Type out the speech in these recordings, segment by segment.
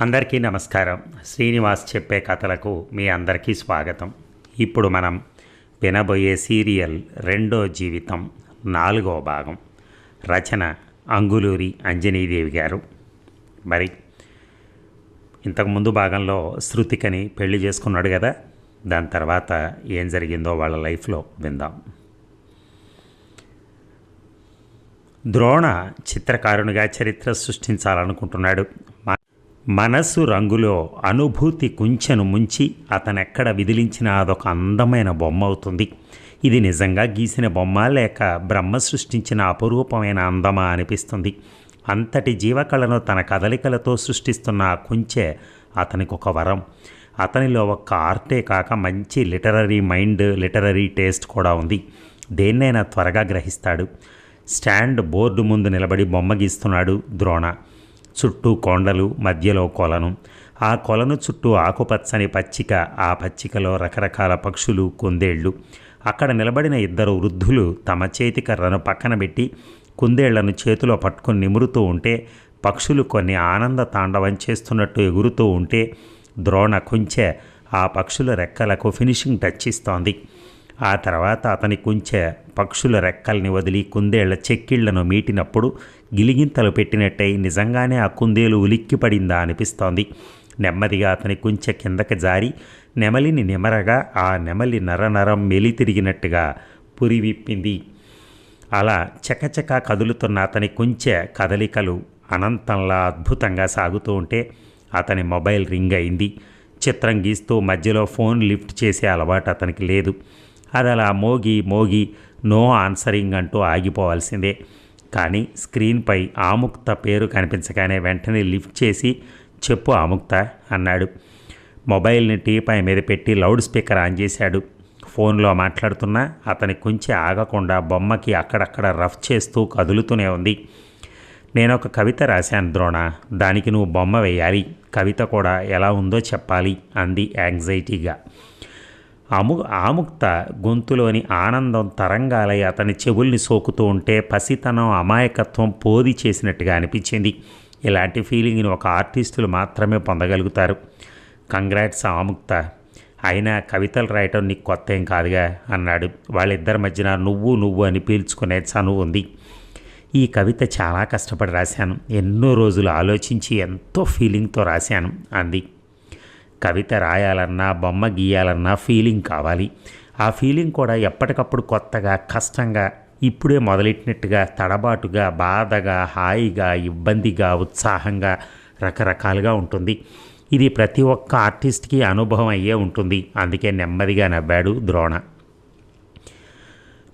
అందరికీ నమస్కారం. శ్రీనివాస్ చెప్పే కథలకు మీ అందరికీ స్వాగతం. ఇప్పుడు మనం వినబోయే సీరియల్ రెండో జీవితం నాలుగో భాగం. రచన అంగులూరి అంజనీదేవి గారు. మరి ఇంతకుముందు భాగంలో శృతికని పెళ్ళి చేసుకున్నాడు కదా దాని తర్వాత ఏం జరిగిందో వాళ్ళ లైఫ్లో విందాం. ద్రోణ చిత్రకారునిగా చరిత్ర సృష్టించాలనుకుంటున్నాడు. మనస్సు రంగులో అనుభూతి కుంచెను ముంచి అతనెక్కడ విదిలించినా అదొక అందమైన బొమ్మ అవుతుంది. ఇది నిజంగా గీసిన బొమ్మ లేక బ్రహ్మ సృష్టించిన అపురూపమైన అందమా అనిపిస్తుంది. అంతటి జీవకళను తన కదలికలతో సృష్టిస్తున్న కుంచె అతనికి ఒక వరం. అతనిలో ఒక్క ఆర్టే కాక మంచి లిటరరీ మైండ్ లిటరరీ టేస్ట్ కూడా ఉంది. దేన్నైనా త్వరగా గ్రహిస్తాడు. స్టాండ్ బోర్డు ముందు నిలబడి బొమ్మ గీస్తున్నాడు ద్రోణ. చుట్టూ కొండలు మధ్యలో కొలను. ఆ కొలను చుట్టూ ఆకుపచ్చని పచ్చిక ఆ పచ్చికలో రకరకాల పక్షులు కుందేళ్ళు అక్కడ నిలబడిన ఇద్దరు వృద్ధులు తమ చేతి కర్రను పక్కన పెట్టి కుందేళ్ళను చేతిలో పట్టుకుని నిమురుతూ ఉంటే పక్షులు కొన్ని ఆనంద తాండవం చేస్తున్నట్టు ఎగురుతూ ఉంటే ద్రోణ కుంచె ఆ పక్షుల రెక్కలకు ఫినిషింగ్ టచ్ ఇస్తోంది. ఆ తర్వాత అతని కుంచె పక్షుల రెక్కల్ని వదిలి కుందేళ్ళ చెక్కిళ్ళను మీటినప్పుడు గిలిగింతలు పెట్టినట్టయి నిజంగానే ఆ కుందేలు ఉలిక్కిపడిందా అనిపిస్తోంది. నెమ్మదిగా అతని కుంచె కిందకి జారి నెమలిని నిమరగా ఆ నెమలి నరనరం మెలి తిరిగినట్టుగా పురి విప్పింది అలా చకచక కదులుతున్న అతని కుంచె కదలికలు అనంతంలా అద్భుతంగా సాగుతూ ఉంటే అతని మొబైల్ రింగ్ అయింది. చిత్రం గీస్తూ మధ్యలో ఫోన్ లిఫ్ట్ చేసే అలవాటు అతనికి లేదు. అది అలా మోగి మోగి నో ఆన్సరింగ్ అంటూ ఆగిపోవాల్సిందే. కానీ స్క్రీన్పై ఆముక్త పేరు కనిపించగానే వెంటనే లిఫ్ట్ చేసి చెప్పు ఆముక్త అన్నాడు. మొబైల్ని టీపై మీద పెట్టి లౌడ్ స్పీకర్ ఆన్ చేశాడు. ఫోన్లో మాట్లాడుతున్నా అతని కొంచెం ఆగకుండా బొమ్మకి అక్కడక్కడ రఫ్ చేస్తూ కదులుతూనే ఉంది. నేను ఒక కవిత రాశాను ద్రోణ దానికి నువ్వు బొమ్మ వేయాలి. కవిత కూడా ఎలా ఉందో చెప్పాలి అంది యాంగ్జైటీగా. అము ఆముక్త గొంతులోని ఆనందం తరంగాలై అతని చెవుల్ని సోకుతూ ఉంటే పసితనం అమాయకత్వం పోది చేసినట్టుగా అనిపించింది. ఇలాంటి ఫీలింగ్ని ఒక ఆర్టిస్టులు మాత్రమే పొందగలుగుతారు. కంగ్రాట్స్ ఆముక్త అయినా కవితలు రాయటం నీకు కొత్త ఏం కాదుగా అన్నాడు. వాళ్ళిద్దరి మధ్యన నువ్వు నువ్వు అని పీల్చుకునే చనువు ఉంది. ఈ కవిత చాలా కష్టపడి రాశాను. ఎన్నో రోజులు ఆలోచించి ఎంతో ఫీలింగ్తో రాశాను అంది. కవిత రాయాలన్నా బొమ్మ గీయాలన్నా ఫీలింగ్ కావాలి. ఆ ఫీలింగ్ కూడా ఎప్పటికప్పుడు కొత్తగా కష్టంగా ఇప్పుడే మొదలెట్టినట్టుగా తడబాటుగా బాధగా హాయిగా ఇబ్బందిగా ఉత్సాహంగా రకరకాలుగా ఉంటుంది. ఇది ప్రతి ఒక్క ఆర్టిస్ట్కి అనుభవం అయ్యే ఉంటుంది. అందుకే నెమ్మదిగా నవ్వాడు ద్రోణ.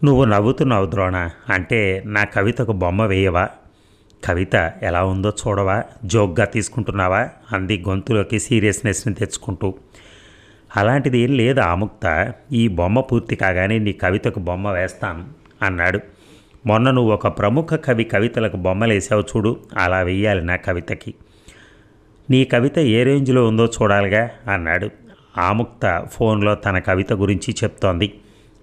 నువ్వు నవ్వుతున్నావు ద్రోణ. అంటే నా కవితకు బొమ్మ వేయవా? కవిత ఎలా ఉందో చూడవా? జోక్గా తీసుకుంటున్నావా? అంది గొంతులోకి సీరియస్నెస్ని తెచ్చుకుంటూ. అలాంటిది ఏం లేదు ఆముక్త ఈ బొమ్మ పూర్తి కాగానే నీ కవితకు బొమ్మ వేస్తాను అన్నాడు. మొన్న నువ్వు ఒక ప్రముఖ కవి కవితలకు బొమ్మలేసావు చూడు అలా వెయ్యాలి నా కవితకి. నీ కవిత ఏ రేంజ్లో ఉందో చూడాలిగా అన్నాడు. ఆముక్త ఫోన్లో తన కవిత గురించి చెప్తోంది.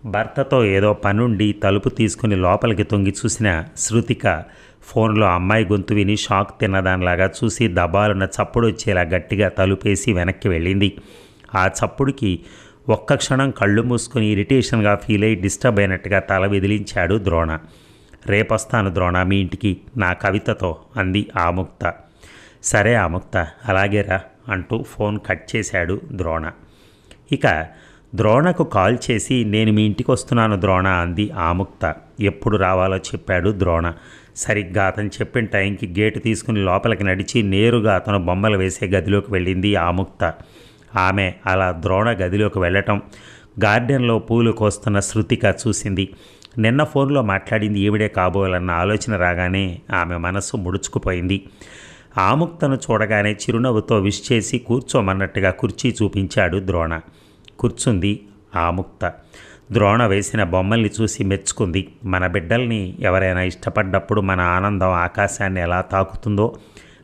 భర్తతో ఏదో పనుండి తలుపు తీసుకుని లోపలికి తొంగి చూసిన శృతిక ఫోన్లో అమ్మాయి గొంతు విని షాక్ తిన్నదానిలాగా చూసి దబాలున్న చప్పుడు వచ్చేలా గట్టిగా తలుపేసి వెనక్కి వెళ్ళింది. ఆ చప్పుడుకి ఒక్క క్షణం కళ్ళు మూసుకొని ఇరిటేషన్గా ఫీల్ అయి డిస్టర్బ్ అయినట్టుగా తల విదిలించాడు ద్రోణ. రేపొస్తాను ద్రోణ మీ ఇంటికి నా కవితతో అంది ఆముక్త సరే ఆముక్త అలాగేరా అంటూ ఫోన్ కట్ చేశాడు ద్రోణ. ఇక ద్రోణకు కాల్ చేసి నేను మీ ఇంటికి వస్తున్నాను ద్రోణ అంది ఆముక్త ఎప్పుడు రావాలో చెప్పాడు ద్రోణ. సరిగ్గా అతను చెప్పిన టైంకి గేటు తీసుకుని లోపలికి నడిచి నేరుగా అతను బొమ్మలు వేసే గదిలోకి వెళ్ళింది ఆముక్త ఆమె అలా ద్రోణ గదిలోకి వెళ్ళటం గార్డెన్లో పూలు కోస్తున్న శృతిక చూసింది. నిన్న ఫోన్లో మాట్లాడింది ఈవిడే కాబోలన్న ఆలోచన రాగానే ఆమె మనస్సు ముడుచుకుపోయింది. ఆముక్తను చూడగానే చిరునవ్వుతో విష్ చేసి కూర్చోమన్నట్టుగా కుర్చీ చూపించాడు ద్రోణ. కూర్చుంది ఆముక్త ద్రోణ వేసిన బొమ్మల్ని చూసి మెచ్చుకుంది. మన బిడ్డల్ని ఎవరైనా ఇష్టపడ్డప్పుడు మన ఆనందం ఆకాశాన్ని ఎలా తాకుతుందో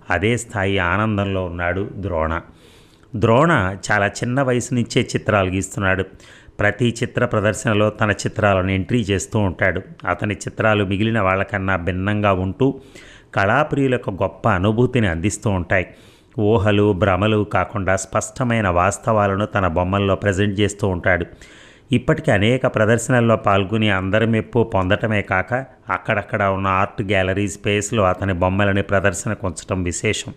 అదే స్థాయి ఆనందంలో ఉన్నాడు ద్రోణ. ద్రోణ చాలా చిన్న వయసు నుంచే చిత్రాలు గీస్తున్నాడు. ప్రతి చిత్ర ప్రదర్శనలో తన చిత్రాలను ఎంట్రీ చేస్తూ ఉంటాడు. అతని చిత్రాలు మిగిలిన వాళ్ళకన్నా భిన్నంగా ఉంటూ కళాప్రియులకు గొప్ప అనుభూతిని అందిస్తూ ఉంటాయి. ఊహలు భ్రమలు కాకుండా స్పష్టమైన వాస్తవాలను తన బొమ్మల్లో ప్రజెంట్ చేస్తూ ఉంటాడు. ఇప్పటికీ అనేక ప్రదర్శనల్లో పాల్గొని అందరి మెప్పు పొందటమే కాక అక్కడక్కడ ఉన్న ఆర్ట్ గ్యాలరీ స్పేస్లో అతని బొమ్మలని ప్రదర్శనకు ఉంచడం విశేషం.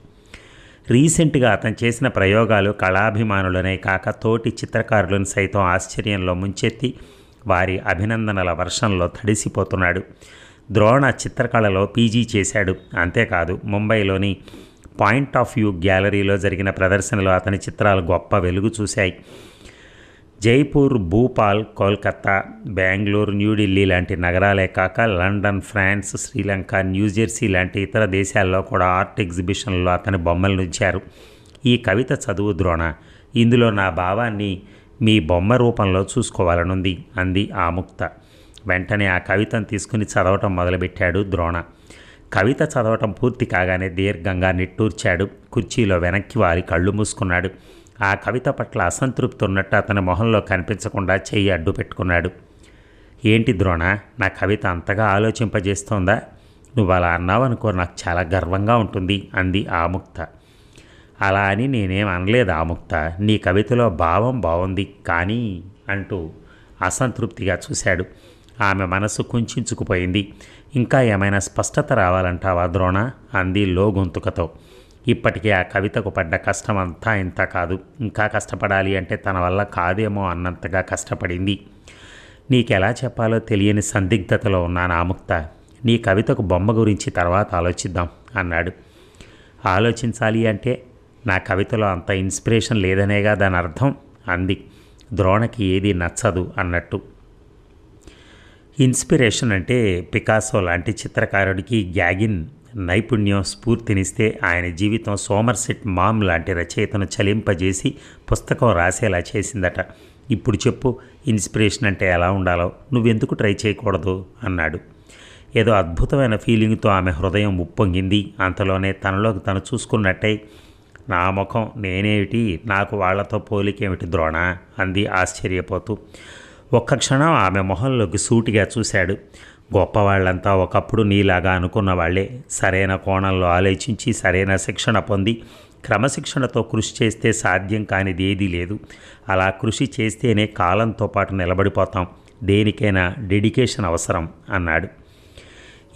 రీసెంట్గా అతను చేసిన ప్రయోగాలు కళాభిమానులనే కాక తోటి చిత్రకారులను సైతం ఆశ్చర్యంలో ముంచెత్తి వారి అభినందనల వర్షంలో తడిసిపోతున్నాడు. ద్రోణ చిత్రకళలో పీజీ చేశాడు. అంతేకాదు ముంబైలోని పాయింట్ ఆఫ్ వ్యూ గ్యాలరీలో జరిగిన ప్రదర్శనలో అతని చిత్రాలు గొప్ప వెలుగు చూశాయి. జైపూర్ భూపాల్ కోల్కత్తా బెంగళూరు న్యూఢిల్లీ లాంటి నగరాలే కాక లండన్ ఫ్రాన్స్ శ్రీలంక న్యూజెర్సీ లాంటి ఇతర దేశాల్లో కూడా ఆర్ట్ ఎగ్జిబిషన్లో అతని బొమ్మలు ఉంచారు ఈ కవిత చదువు ద్రోణ. ఇందులో నా భావాన్ని మీ బొమ్మ రూపంలో చూసుకోవాలనుంది అంది ఆముక్త వెంటనే ఆ కవితను తీసుకుని చదవటం మొదలుపెట్టాడు ద్రోణ. కవిత చదవటం పూర్తి కాగానే దీర్ఘంగా నిట్టూర్చాడు. కుర్చీలో వెనక్కి వారి కళ్ళు మూసుకున్నాడు. ఆ కవిత పట్ల అసంతృప్తి ఉన్నట్టు అతని మొహంలో కనిపించకుండా చెయ్యి అడ్డు పెట్టుకున్నాడు. ఏంటి ద్రోణ నా కవిత అంతగా ఆలోచింపజేస్తోందా? నువ్వు అలా అన్నావు అనుకో నాకు చాలా గర్వంగా ఉంటుంది అంది ఆముక్త. అలా అని నేనేం అనలేదు ఆముక్త. నీ కవితలో భావం బాగుంది కానీ అంటూ అసంతృప్తిగా చూశాడు. ఆమె మనసు కుంచుకుపోయింది. ఇంకా ఏమైనా స్పష్టత రావాలంటావా ద్రోణ? అంది లో గొంతుకతో. ఇప్పటికే ఆ కవితకు పడ్డ కష్టం అంతా ఇంత కాదు. ఇంకా కష్టపడాలి అంటే తన వల్ల కాదేమో అన్నంతగా కష్టపడింది. నీకెలా చెప్పాలో తెలియని సందిగ్ధతలో ఉన్నాను ఆముక్త నీ కవితకు బొమ్మ గురించి తర్వాత ఆలోచిద్దాం అన్నాడు. ఆలోచించాలి అంటే నా కవితలో అంత ఇన్స్పిరేషన్ లేదనేగా దాని అర్థం? అంది. ద్రోణకి ఏది నచ్చదు అన్నట్టు. ఇన్స్పిరేషన్ అంటే పికాసో లాంటి చిత్రకారుడికి గ్యాగిన్ నైపుణ్యం స్ఫూర్తినిస్తే ఆయన జీవితం సోమర్సెట్ మామ్ లాంటి రచయితను చలింపజేసి పుస్తకం రాసేలా చేసిందట. ఇప్పుడు చెప్పు ఇన్స్పిరేషన్ అంటే ఎలా ఉండాలో? నువ్వెందుకు ట్రై చేయకూడదు? అన్నాడు. ఏదో అద్భుతమైన ఫీలింగ్తో ఆమె హృదయం ఉప్పొంగింది. అంతలోనే తనలోకి తను చూసుకున్నట్టే నా ముఖం నేనేమిటి? నాకు వాళ్ళతో పోలికేమిటి ద్రోణ? అంది ఆశ్చర్యపోతూ. ఒక్క క్షణం ఆమె మొహంలోకి సూటిగా చూశాడు. గొప్పవాళ్ళంతా ఒకప్పుడు నీలాగా అనుకున్న వాళ్ళే సరైన కోణంలో ఆలోచించి సరైన శిక్షణ పొంది క్రమశిక్షణతో కృషి చేస్తే సాధ్యం కానిది ఏదీ లేదు. అలా కృషి చేస్తేనే కాలంతో పాటు నిలబడిపోతాం. దేనికైనా డెడికేషన్ అవసరం అన్నాడు.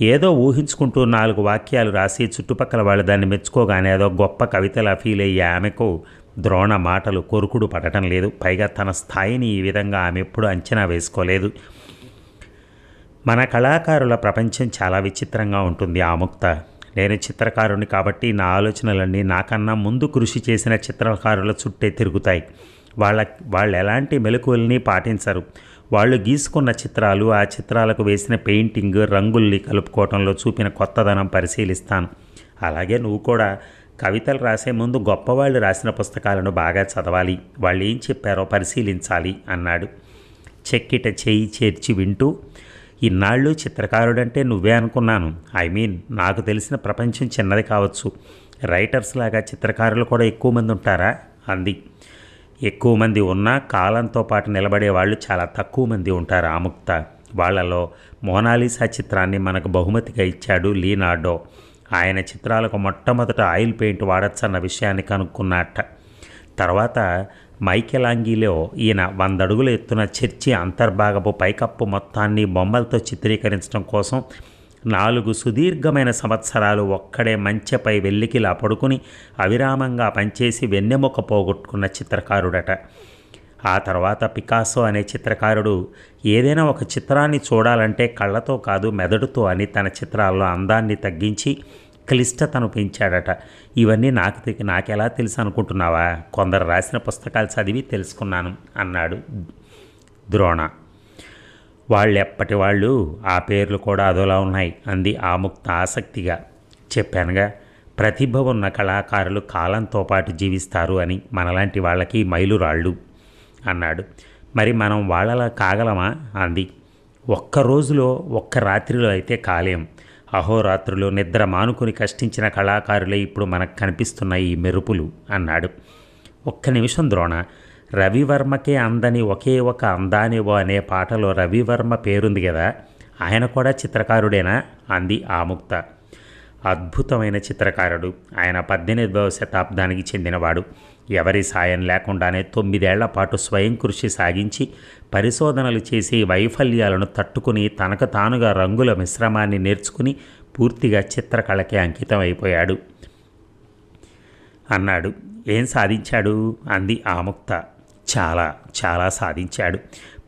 ఏదో ఊహించుకుంటూ నాలుగు వాక్యాలు రాసి చుట్టుపక్కల వాళ్ళు దాన్ని మెచ్చుకోగానే ఏదో గొప్ప కవితలా ఫీల్ అయ్యే ఆమెకు ద్రోణ మాటలు కొరుకుడు పడటం లేదు. పైగా తన స్థాయిని ఈ విధంగా ఆమె ఎప్పుడూ అంచనా వేసుకోలేదు. మన కళాకారుల ప్రపంచం చాలా విచిత్రంగా ఉంటుంది ఆముక్త నేను చిత్రకారుని కాబట్టి నా ఆలోచనలన్నీ నాకన్నా ముందు కృషి చేసిన చిత్రకారుల చుట్టే తిరుగుతాయి. వాళ్ళ వాళ్ళు ఎలాంటి మెలకువల్ని పాటించరు. వాళ్ళు గీసుకున్న చిత్రాలు ఆ చిత్రాలకు వేసిన పెయింటింగ్ రంగుల్ని కలుపుకోవటంలో చూపిన కొత్తదనం పరిశీలిస్తాను. అలాగే నువ్వు కూడా కవితలు రాసే ముందు గొప్పవాళ్ళు రాసిన పుస్తకాలను బాగా చదవాలి. వాళ్ళు ఏం చెప్పారో పరిశీలించాలి అన్నాడు. చెక్కిట చేయి చేర్చి వింటూ ఇన్నాళ్ళు చిత్రకారుడంటే నువ్వే అనుకున్నాను. ఐ మీన్ నాకు తెలిసిన ప్రపంచం చిన్నది కావచ్చు. రైటర్స్ లాగా చిత్రకారులు కూడా ఎక్కువ మంది ఉంటారా? అంది. ఎక్కువ మంది ఉన్నా కాలంతో పాటు నిలబడే వాళ్ళు చాలా తక్కువ మంది ఉంటారు ఆముక్త. వాళ్ళలో మోనాలిసా చిత్రాన్ని మనకు బహుమతిగా ఇచ్చాడు లీనార్డో. ఆయన చిత్రాలకు మొట్టమొదట ఆయిల్ పెయింట్ వాడచ్చన్న విషయాన్ని కనుక్కున్నట్ట తర్వాత మైకెలాంగిలో ఈయన వందడుగుల ఎత్తున చర్చి అంతర్భాగపు పైకప్పు మొత్తాన్ని బొమ్మలతో చిత్రీకరించడం కోసం నాలుగు సుదీర్ఘమైన సంవత్సరాలు ఒక్కడే మంచెపై వెల్లికిలా పడుకుని అవిరామంగా పనిచేసి వెన్నెముక పోగొట్టుకున్న చిత్రకారుడట. ఆ తర్వాత పికాసో అనే చిత్రకారుడు ఏదైనా ఒక చిత్రాన్ని చూడాలంటే కళ్ళతో కాదు మెదడుతో అని తన చిత్రాల్లో అందాన్ని తగ్గించి క్లిష్టతను పెంచాడట. ఇవన్నీ నాకు నాకెలా తెలుసు అనుకుంటున్నావా? కొందరు రాసిన పుస్తకాలు చదివి తెలుసుకున్నాను అన్నాడు ద్రోణ. వాళ్ళెప్పటి వాళ్ళు ఆ పేర్లు కూడా అదోలా ఉన్నాయి అంది ఆముక్త ఆసక్తిగా. చెప్పానుగా ప్రతిభ ఉన్న కళాకారులు కాలంతో పాటు జీవిస్తారు అని మనలాంటి వాళ్ళకి మైలురాళ్ళు అన్నాడు. మరి మనం వాళ్ళలా కాగలమా? అంది. ఒక్క రోజులో ఒక్క రాత్రిలో అయితే కాలేం. అహోరాత్రులు నిద్ర మానుకుని కష్టించిన కళాకారులే ఇప్పుడు మనకు కనిపిస్తున్న ఈ మెరుపులు అన్నాడు. ఒక్క నిమిషం ద్రోణ రవివర్మకే అందని ఒకే ఒక అందానివో అనే పాటలో రవివర్మ పేరుంది కదా ఆయన కూడా చిత్రకారుడేనా? అంది ఆముక్త. అద్భుతమైన చిత్రకారుడు. ఆయన పద్దెనిమిదవ శతాబ్దానికి చెందినవాడు. ఎవరి సాయం లేకుండానే తొమ్మిదేళ్ళ పాటు స్వయం కృషి సాగించి పరిశోధనలు చేసి వైఫల్యాలను తట్టుకుని తనకు తానుగా రంగుల మిశ్రమాన్ని నేర్చుకుని పూర్తిగా చిత్రకళకి అంకితం అయిపోయాడు. అన్నాడు. ఏం సాధించాడు? అంది ఆముక్త. చాలా చాలా సాధించాడు.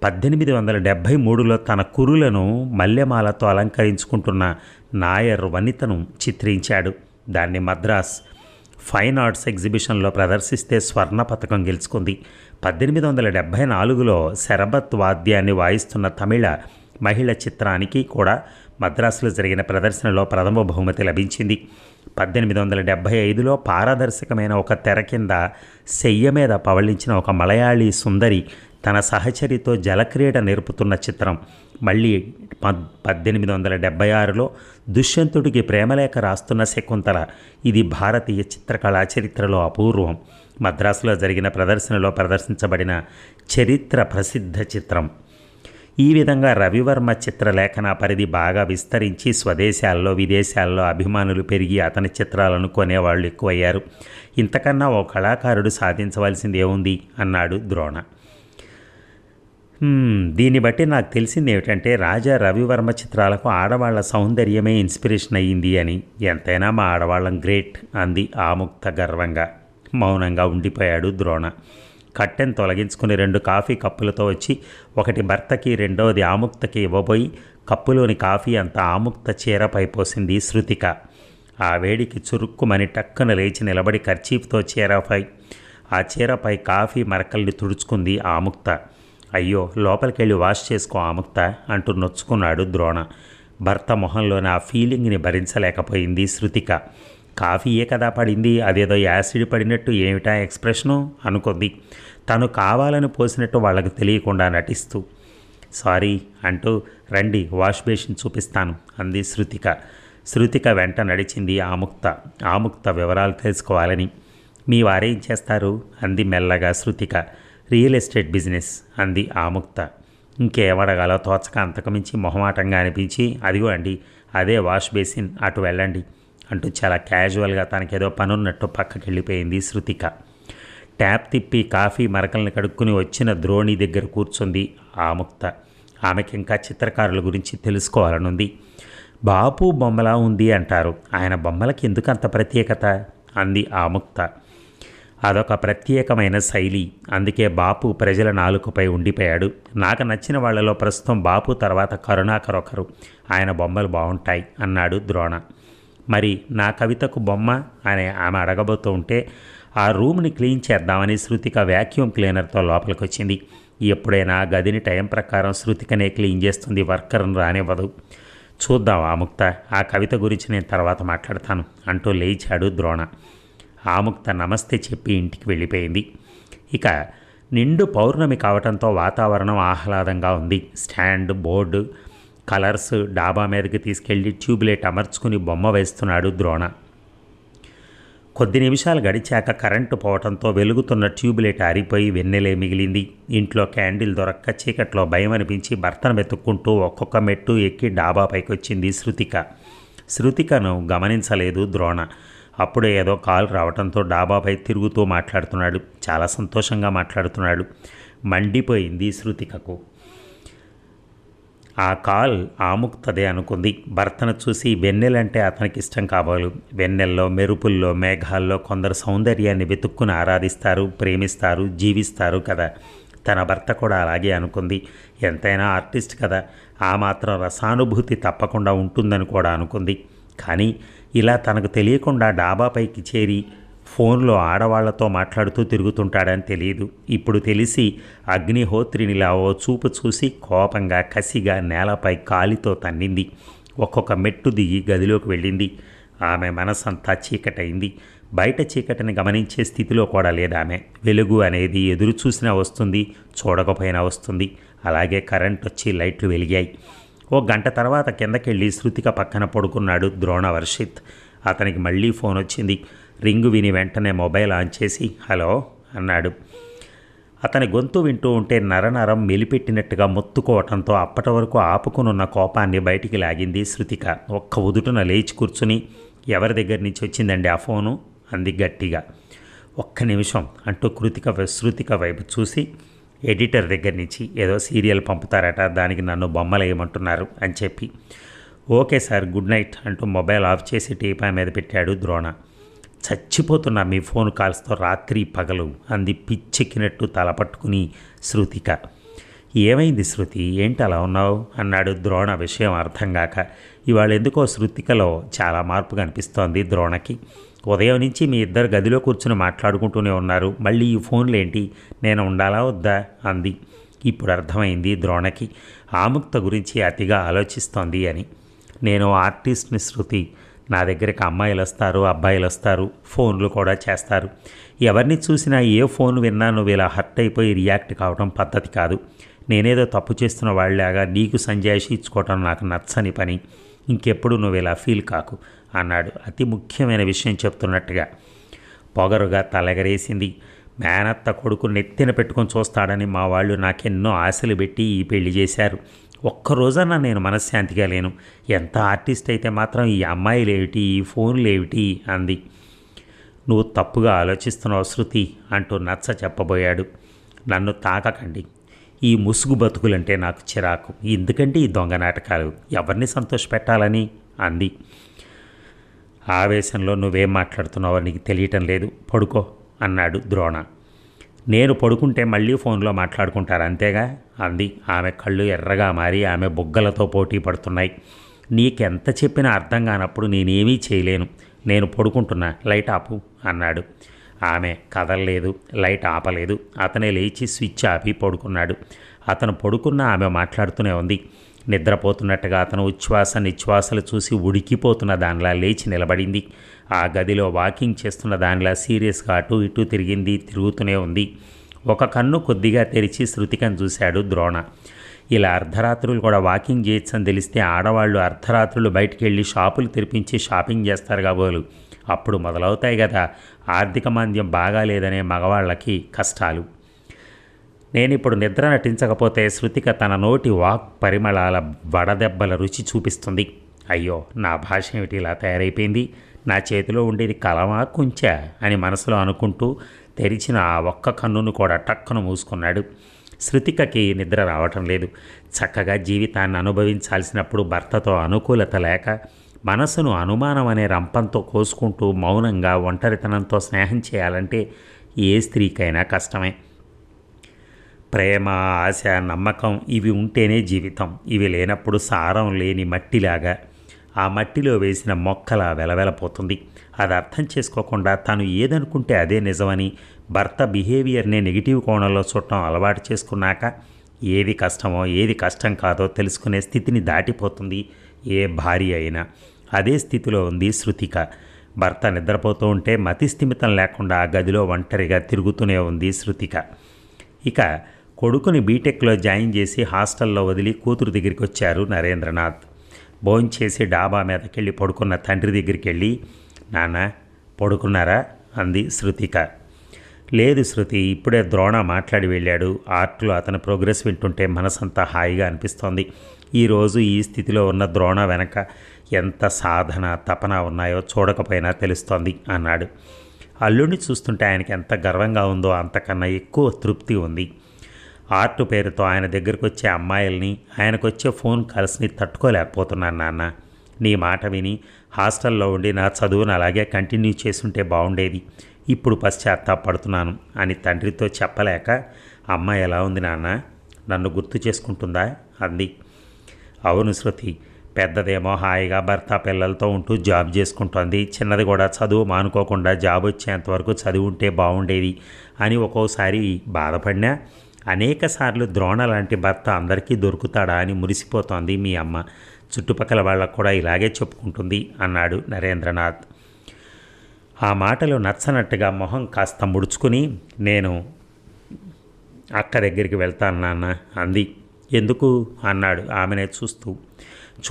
పద్దెనిమిది వందల డెబ్భై మూడులో తన కురులను మల్లెమాలతో అలంకరించుకుంటున్న నాయర్ వనితను చిత్రించాడు. దాన్ని మద్రాస్ ఫైన్ ఆర్ట్స్ ఎగ్జిబిషన్లో ప్రదర్శిస్తే స్వర్ణ పథకం గెలుచుకుంది. పద్దెనిమిది వందల డెబ్భై నాలుగులో శరబత్ వాద్యాన్ని వాయిస్తున్న తమిళ మహిళ చిత్రానికి కూడా మద్రాసులో జరిగిన ప్రదర్శనలో ప్రథమ బహుమతి లభించింది. పద్దెనిమిది వందల డెబ్భై ఐదులో పారదర్శకమైన ఒక తెర కింద శయ్య మీద పవళించిన ఒక మలయాళీ సుందరి తన సహచరితో జలక్రీడ నేర్పుతున్న చిత్రం. మళ్ళీ పద్ పద్దెనిమిది వందల డెబ్బై ఆరులో దుష్యంతుడికి ప్రేమలేఖ రాస్తున్న శకుంతల. ఇది భారతీయ చిత్రకళా చరిత్రలో అపూర్వం. మద్రాసులో జరిగిన ప్రదర్శనలో ప్రదర్శించబడిన చరిత్ర ప్రసిద్ధ చిత్రం. ఈ విధంగా రవివర్మ చిత్రలేఖన పరిధి బాగా విస్తరించి స్వదేశాల్లో విదేశాల్లో అభిమానులు పెరిగి అతని చిత్రాలను కొనేవాళ్ళు ఎక్కువయ్యారు. ఇంతకన్నా ఓ కళాకారుడు సాధించవలసింది ఏముంది అన్నాడు ద్రోణ. దీన్ని బట్టి నాకు తెలిసింది ఏమిటంటే రాజా రవివర్మ చిత్రాలకు ఆడవాళ్ళ సౌందర్యమే ఇన్స్పిరేషన్ అయ్యింది అని. ఎంతైనా మా ఆడవాళ్ళం గ్రేట్ అంది ఆముక్త గర్వంగా. మౌనంగా ఉండిపోయాడు ద్రోణ. కట్టెను తొలగించుకుని రెండు కాఫీ కప్పులతో వచ్చి ఒకటి భర్తకి రెండవది ఆముక్తకి ఇవ్వబోయి కప్పులోని కాఫీ అంతా ఆముక్త చీరపై పోసింది శృతిక. ఆ వేడికి చురుక్కుమని టక్కున లేచి నిలబడి కర్చీఫ్తో చీరపై ఆ చీరపై కాఫీ మరకల్ని తుడుచుకుంది ఆముక్త. అయ్యో లోపలికెళ్ళి వాష్ చేసుకో ఆముక్త అంటూ నొచ్చుకున్నాడు ద్రోణ. భర్త మొహంలోని ఆ ఫీలింగ్ని భరించలేకపోయింది శృతిక. కాఫీయే కదా పడింది అదేదో యాసిడ్ పడినట్టు ఏమిటా ఎక్స్ప్రెషను? అనుకుంది. తను కావాలని పోసినట్టు వాళ్ళకు తెలియకుండా నటిస్తూ. సారీ అంటూ రండి వాష్ బేసిన్ చూపిస్తాను అంది శృతిక. శృతిక వెంట నడిచింది ఆముక్త. ఆముక్త వివరాలు తెలుసుకోవాలని. మీ వారేం చేస్తారు? అంది మెల్లగా శృతిక. రియల్ ఎస్టేట్ బిజినెస్ అంది ఆముక్త ఇంకేమడగాలో తోచక అంతకుమించి మొహమాటంగా అనిపించి అదిగో అండి అదే వాష్ బేసిన్ అటు వెళ్ళండి అంటూ చాలా క్యాజువల్గా తనకేదో పనున్నట్టు పక్కకి వెళ్ళిపోయింది శృతిక. ట్యాప్ తిప్పి కాఫీ మరకల్ని కడుక్కుని వచ్చిన ద్రోణి దగ్గర కూర్చుంది ఆముక్త ఆమెకి ఇంకా చిత్రకారుల గురించి తెలుసుకోవాలనుంది. బాపు బొమ్మలా ఉంది అంటారు. ఆయన బొమ్మలకి ఎందుకు అంత ప్రత్యేకత? అంది ఆముక్త అదొక ప్రత్యేకమైన శైలి. అందుకే బాపు ప్రజల నాలుకపై ఉండిపోయాడు. నాకు నచ్చిన వాళ్ళలో ప్రస్తుతం బాపు తర్వాత కరుణాకర్ ఒకరు. ఆయన బొమ్మలు బాగుంటాయి అన్నాడు ద్రోణ. మరి నా కవితకు బొమ్మ? అని ఆమె అడగబోతూ ఉంటే ఆ రూమ్ని క్లీన్ చేద్దామని శృతిక వ్యాక్యూమ్ క్లీనర్తో లోపలికి వచ్చింది ఎప్పుడైనా గదిని టైం ప్రకారం శృతికనే క్లీన్ చేస్తుంది వర్కర్ను రానివ్వదు. చూద్దాం ఆ ముక్త. ఆ కవిత గురించి నేను తర్వాత మాట్లాడతాను అంటూ లేచాడు ద్రోణ. ఆముక్త నమస్తే చెప్పి ఇంటికి వెళ్ళిపోయింది. ఇక నిండు పౌర్ణమి కావటంతో వాతావరణం ఆహ్లాదంగా ఉంది. స్టాండ్ బోర్డు కలర్స్ డాబా మీదకి తీసుకెళ్ళి ట్యూబ్లైట్ అమర్చుకుని బొమ్మ వేస్తున్నాడు ద్రోణ. కొద్ది నిమిషాలు గడిచాక కరెంటు పోవటంతో వెలుగుతున్న ట్యూబ్లైట్ ఆరిపోయి వెన్నెలే మిగిలింది. ఇంట్లో క్యాండిల్ దొరక్క చీకట్లో భయం అనిపించి భర్తను వెతుక్కుంటూ ఒక్కొక్క మెట్టు ఎక్కి డాబా పైకి వచ్చింది శృతిక. శృతికను గమనించలేదు ద్రోణ. అప్పుడే ఏదో కాల్ రావడంతో డాబాపై తిరుగుతూ మాట్లాడుతున్నాడు. చాలా సంతోషంగా మాట్లాడుతున్నాడు. మండిపోయింది శృతికకు. ఆ కాల్ ఆముక్తదే అనుకుంది. భర్తను చూసి వెన్నెలంటే అతనికి ఇష్టం కావాలి వెన్నెల్లో మెరుపుల్లో మేఘాల్లో కొందరు సౌందర్యాన్ని వెతుక్కుని ఆరాధిస్తారు ప్రేమిస్తారు జీవిస్తారు కదా. తన భర్త కూడా అలాగే అనుకుంది. ఎంతైనా ఆర్టిస్ట్ కదా. ఆ మాత్రం రసానుభూతి తప్పకుండా ఉంటుందని కూడా అనుకుంది. కానీ ఇలా తనకు తెలియకుండా డాబాపైకి చేరి ఫోన్లో ఆడవాళ్ళతో మాట్లాడుతూ తిరుగుతుంటాడని తెలియదు. ఇప్పుడు తెలిసి అగ్నిహోత్రినిలా ఓ చూపు చూసి కోపంగా కసిగా నేలపై కాలితో తన్నింది. ఒక్కొక్క మెట్టు దిగి గదిలోకి వెళ్ళింది. ఆమె మనసంతా చీకటైంది. బయట చీకటిని గమనించే స్థితిలో కూడా లేదామె. వెలుగు అనేది ఎదురు చూసినా వస్తుంది చూడకపోయినా వస్తుంది. అలాగే కరెంట్ వచ్చి లైట్లు వెలిగాయి. ఓ గంట తర్వాత కిందకెళ్ళి శృతిక పక్కన పడుకున్నాడు ద్రోణ వర్షిత్. అతనికి మళ్ళీ ఫోన్ వచ్చింది. రింగు విని వెంటనే మొబైల్ ఆన్ చేసి హలో అన్నాడు. అతని గొంతు వింటూ ఉంటే నరనరం మెలిపెట్టినట్టుగా మొత్తుకోవటంతో అప్పటి వరకు ఆపుకునున్న కోపాన్ని బయటికి లాగింది శృతిక. ఒక్క ఉదుటున లేచి కూర్చుని ఎవరి దగ్గర నుంచి వచ్చిందండి ఆ ఫోను? అంది గట్టిగా. ఒక్క నిమిషం అంటూ కృతిక వై- శృతిక వైపు చూసి ఎడిటర్ దగ్గర నుంచి ఏదో సీరియల్ పంపుతారట దానికి నన్ను బొమ్మలు వేయమంటున్నారు అని చెప్పి. ఓకే సార్ గుడ్ నైట్ అంటూ మొబైల్ ఆఫ్ చేసి టీపా మీద పెట్టాడు ద్రోణ. చచ్చిపోతున్నా మీ ఫోన్ కాల్స్తో రాత్రి పగలు అంది పిచ్చెక్కినట్టు తల పట్టుకుని శృతిక. ఏమైంది శృతి? ఏంటి అలా ఉన్నావు? అన్నాడు ద్రోణ విషయం అర్థం కాక. ఇవాళ ఎందుకో శృతికలో చాలా మార్పు కనిపిస్తోంది ద్రోణకి. ఉదయం నుంచి మీ ఇద్దరు గదిలో కూర్చుని మాట్లాడుకుంటూనే ఉన్నారు. మళ్ళీ ఈ ఫోన్లు ఏంటి నేను ఉండాలా వద్దా? అంది. ఇప్పుడు అర్థమైంది ద్రోణకి. ఆముక్త గురించి అతిగా ఆలోచిస్తోంది అని. నేను ఆర్టిస్ట్ని శృతి. నా దగ్గరికి అమ్మాయిలు వస్తారు అబ్బాయిలు వస్తారు ఫోన్లు కూడా చేస్తారు. ఎవరిని చూసినా ఏ ఫోన్ విన్నా నువ్వు ఇలా హర్ట్ అయిపోయి రియాక్ట్ కావడం పద్ధతి కాదు. నేనేదో తప్పు చేస్తున్న వాళ్ళలాగా నీకు సంజాయిషి ఇచ్చుకోవటం నాకు నచ్చని పని. ఇంకెప్పుడు నువ్వు ఇలా ఫీల్ కాకు. అన్నాడు. అతి ముఖ్యమైన విషయం చెప్తున్నట్టుగా. పొగరుగా తలగరేసింది. మేనత్త కొడుకు నెత్తిన పెట్టుకొని చూస్తాడని మా వాళ్ళు నాకెన్నో ఆశలు పెట్టి ఈ పెళ్ళి చేశారు. ఒక్కరోజన నేను మనశ్శాంతిగా లేను. ఎంత ఆర్టిస్ట్ అయితే మాత్రం ఈ అమ్మాయిలు ఏమిటి ఈ ఫోన్లు ఏమిటి అంది. నువ్వు తప్పుగా ఆలోచిస్తున్నావు శృతి అంటూ నచ్చ చెప్పబోయాడు. నన్ను తాకకండి. ఈ ముసుగు బతుకులంటే నాకు చిరాకు. ఎందుకంటే ఈ దొంగ నాటకాలు. ఎవరిని సంతోషపెట్టాలని? అంది. ఆవేశంలో నువ్వేం మాట్లాడుతున్నావో నీకు తెలియటం లేదు. పడుకో అన్నాడు ద్రోణ. నేను పడుకుంటే మళ్ళీ ఫోన్లో మాట్లాడుకుంటారు అంతేగా? అంది. ఆమె కళ్ళు ఎర్రగా మారి ఆమె బుగ్గలతో పోటీ పడుతున్నాయి. నీకెంత చెప్పినా అర్థం కానప్పుడు నేనేమీ చేయలేను. నేను పడుకుంటున్నా. లైట్ ఆపు అన్నాడు. ఆమె కదలలేదు. లైట్ ఆపలేదు. అతనే లేచి స్విచ్ ఆపి పడుకున్నాడు. అతను పడుకున్న ఆమె మాట్లాడుతూనే ఉంది. నిద్రపోతున్నట్టుగా అతను ఉచ్ఛ్వాస నిశ్వాసలు చూసి ఉడికిపోతున్న దానిలా లేచి నిలబడింది. ఆ గదిలో వాకింగ్ చేస్తున్న దానిలా సీరియస్గా అటు ఇటు తిరిగింది తిరుగుతూనే ఉంది. ఒక కన్ను కొద్దిగా తెరిచి శృతికను చూశాడు ద్రోణ. ఇలా అర్ధరాత్రులు కూడా వాకింగ్ చేయొచ్చని తెలిస్తే ఆడవాళ్ళు అర్ధరాత్రులు బయటికి వెళ్ళి షాపులు తెరిపించి షాపింగ్ చేస్తారు కాబోలు. అప్పుడు మొదలవుతాయి కదా ఆర్థిక మాంద్యం బాగాలేదనే మగవాళ్ళకి కష్టాలు. నేను ఇప్పుడు నిద్ర నటించకపోతే శృతిక తన నోటి వాక్ పరిమళాల వడదెబ్బల రుచి చూపిస్తుంది. అయ్యో నా భాష ఏమిటి ఇలా తయారైపోయింది? నా చేతిలో ఉండేది కలమా కుంచా అని మనసులో అనుకుంటూ తెరిచిన ఆ ఒక్క కన్నును కూడా టక్కున మూసుకున్నాడు. శృతికకి నిద్ర రావటం లేదు. చక్కగా జీవితాన్ని అనుభవించాల్సినప్పుడు భర్తతో అనుకూలత లేక మనసును అనుమానం అనే రంపంతో కోసుకుంటూ మౌనంగా ఒంటరితనంతో స్నేహం చేయాలంటే ఏ స్త్రీకైనా కష్టమే. ప్రేమ ఆశ నమ్మకం ఇవి ఉంటేనే జీవితం. ఇవి లేనప్పుడు సారం లేని మట్టిలాగా. ఆ మట్టిలో వేసిన మొక్కల వెలవెలపోతుంది. అది అర్థం చేసుకోకుండా తాను ఏదనుకుంటే అదే నిజమని భర్త బిహేవియర్ని నెగిటివ్ కోణంలో చూడటం అలవాటు చేసుకున్నాక ఏది కష్టమో ఏది కష్టం కాదో తెలుసుకునే స్థితిని దాటిపోతుంది. ఏ భార్య అయినా. అదే స్థితిలో ఉంది శృతిక. భర్త నిద్రపోతూ ఉంటే మతి స్థిమితం లేకుండా ఆ గదిలో ఒంటరిగా తిరుగుతూనే ఉంది శృతిక. ఇక కొడుకుని బీటెక్లో జాయిన్ చేసి హాస్టల్లో వదిలి కూతురు దగ్గరికి వచ్చారు నరేంద్రనాథ్. భోంచేసి డాబా మీదకెళ్ళి పడుకున్న తండ్రి దగ్గరికి వెళ్ళి నాన్న పడుకున్నారా? అంది శృతిక. లేదు శృతి ఇప్పుడే ద్రోణ మాట్లాడి వెళ్ళాడు. ఆర్ట్లో అతని ప్రోగ్రెస్ వింటుంటే మనసంతా హాయిగా అనిపిస్తోంది. ఈరోజు ఈ స్థితిలో ఉన్న ద్రోణ వెనక ఎంత సాధన తపన ఉన్నాయో చూడకపోయినా తెలుస్తోంది అన్నాడు. అల్లుడిని చూస్తుంటే ఆయనకి ఎంత గర్వంగా ఉందో అంతకన్నా ఎక్కువ తృప్తి ఉంది. ఆర్ట్ పేరుతో ఆయన దగ్గరకు వచ్చే అమ్మాయిల్ని ఆయనకొచ్చే ఫోన్ కాల్స్ని తట్టుకోలేకపోతున్నాను నాన్న. నీ మాట విని హాస్టల్లో ఉండి నా చదువును అలాగే కంటిన్యూ చేసుంటే బాగుండేది ఇప్పుడు పశ్చాత్తాపడుతున్నాను అని తండ్రితో చెప్పలేక అమ్మాయి ఎలా ఉంది నాన్న? నన్ను గుర్తు చేసుకుంటుందా? అంది. అవును శృతి పెద్దదేమో హాయిగా భర్త పిల్లలతో ఉంటూ జాబ్ చేసుకుంటోంది. చిన్నది కూడా చదువు మానుకోకుండా జాబ్ వచ్చేంతవరకు చదివి ఉంటే బాగుండేది అని ఒక్కోసారి బాధపడినా అనేకసార్లు ద్రోణ లాంటి భర్త అందరికీ దొరుకుతాడా అని మురిసిపోతోంది మీ అమ్మ. చుట్టుపక్కల వాళ్ళకు కూడా ఇలాగే చెప్పుకుంటుంది అన్నాడు నరేంద్రనాథ్. ఆ మాటలు నచ్చనట్టుగా మొహం కాస్త ముడుచుకుని నేను అక్క దగ్గరికి వెళ్తాను నాన్న అంది. ఎందుకు? అన్నాడు ఆమెనే చూస్తూ.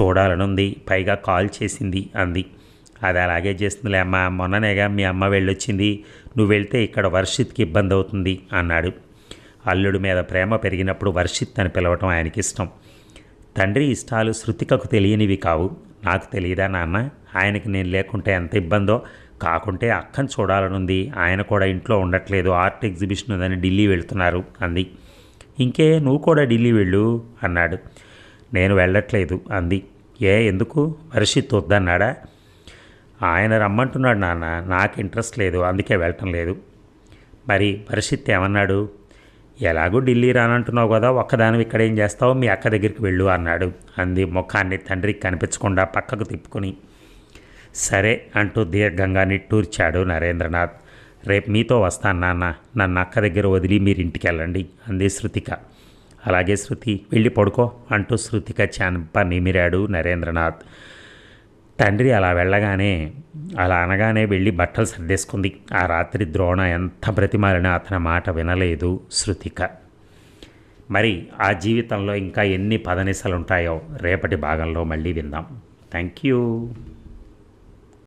చూడాలనుంది పైగా కాల్ చేసింది అంది. అది అలాగే చేస్తుందిలే అమ్మ మొన్ననేగా మీ అమ్మ వెళ్ళొచ్చింది నువ్వు వెళ్తే ఇక్కడ వర్షిత్కి ఇబ్బంది అవుతుంది అన్నాడు. అల్లుడి మీద ప్రేమ పెరిగినప్పుడు వర్షిత్ అని పిలవటం ఆయనకి ఇష్టం. తండ్రి ఇష్టాలు శృతికకు తెలియనివి కావు. నాకు తెలియదా నాన్న? ఆయనకి నేను లేకుంటే ఎంత ఇబ్బందో? కాకుంటే అక్కను చూడాలనుంది. ఆయన కూడా ఇంట్లో ఉండట్లేదు. ఆర్ట్ ఎగ్జిబిషన్ ఉందని ఢిల్లీ వెళ్తున్నారు అంది. ఇంకే నువ్వు కూడా ఢిల్లీ వెళ్ళు అన్నాడు. నేను వెళ్ళట్లేదు అంది. ఏ ఎందుకు? వర్షిత్ వద్దన్నాడా? ఆయన రమ్మంటున్నాడు నాన్న. నాకు ఇంట్రెస్ట్ లేదు. అందుకే వెళ్ళటం లేదు. మరి వర్షిత్ ఏమన్నాడు? ఎలాగో ఢిల్లీ రానంటున్నావు కదా ఒక్కదాని ఇక్కడ ఏం చేస్తావు? మీ అక్క దగ్గరికి వెళ్ళు అన్నాడు. అంది ముఖాన్ని తండ్రికి కనిపించకుండా పక్కకు తిప్పుకొని. సరే అంటూ దీర్ఘంగా నిట్టూర్చాడు నరేంద్రనాథ్. రేపు మీతో వస్తాను నాన్న నన్ను అక్క దగ్గర వదిలి మీరు ఇంటికి వెళ్ళండి అంది శృతిక. అలాగే శృతి వెళ్ళి పడుకో అంటూ శృతిక చెంప నిమిరాడు నరేంద్రనాథ్. తండ్రి అలా వెళ్ళగానే అలా అనగానే వెళ్ళి బట్టలు సర్దేసుకుంది. ఆ రాత్రి ద్రోణ ఎంత బ్రతిమాలినా అతని మాట వినలేదు శృతిక. మరి ఆ జీవితంలో ఇంకా ఎన్ని పదనిసలు ఉంటాయో రేపటి భాగంలో మళ్ళీ విందాం. Thank you